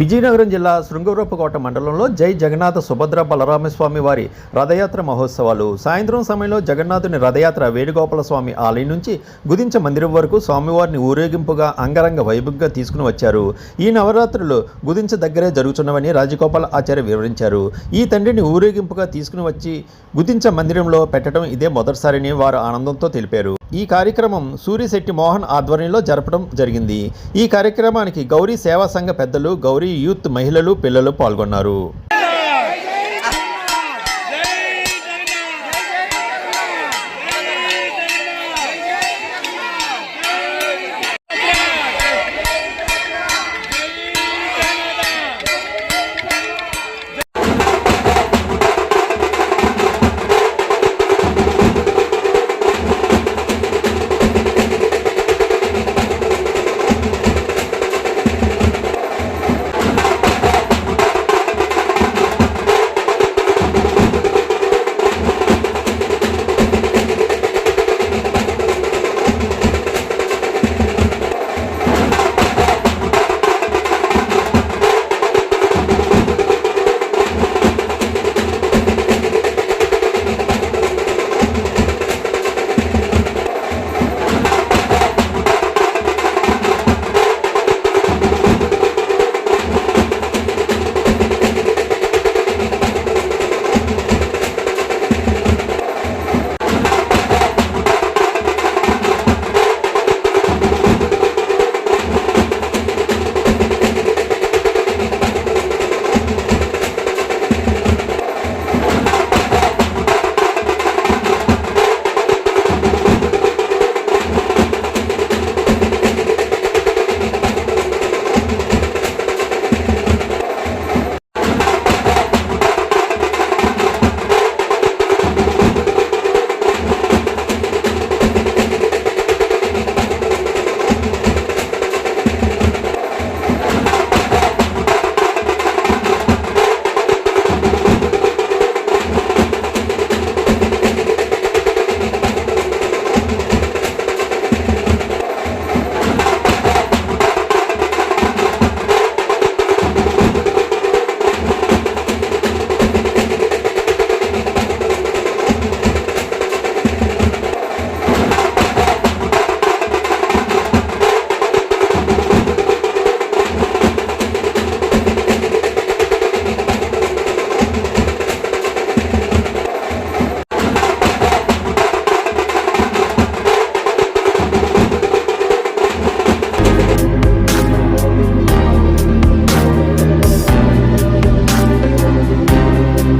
విజయనగరం జిల్లా శృంగవరపుకోట మండలంలో జై జగన్నాథ సుభద్ర బలరామస్వామి వారి రథయాత్ర మహోత్సవాలు. సాయంత్రం సమయంలో జగన్నాథుని రథయాత్ర వేణుగోపాల స్వామి ఆలయం నుంచి గుదించ మందిరం వరకు స్వామివారిని ఊరేగింపుగా అంగరంగ వైభవంగా తీసుకుని వచ్చారు. ఈ నవరాత్రులు గుదించ దగ్గరే జరుగుతున్నవని రాజగోపాల్ ఆచార్య వివరించారు. ఈ తండ్రిని ఊరేగింపుగా తీసుకుని వచ్చి గుదించ మందిరంలో పెట్టడం ఇదే మొదటిసారిని వారు ఆనందంతో తెలిపారు. ఈ కార్యక్రమం సూరిశెట్టి మోహన్ ఆధ్వర్యంలో జరపడం జరిగింది. ఈ కార్యక్రమానికి గౌరీ సేవా సంఘ పెద్దలు గౌరీ యూత్ మహిళలు పిల్లలు పాల్గొన్నారు.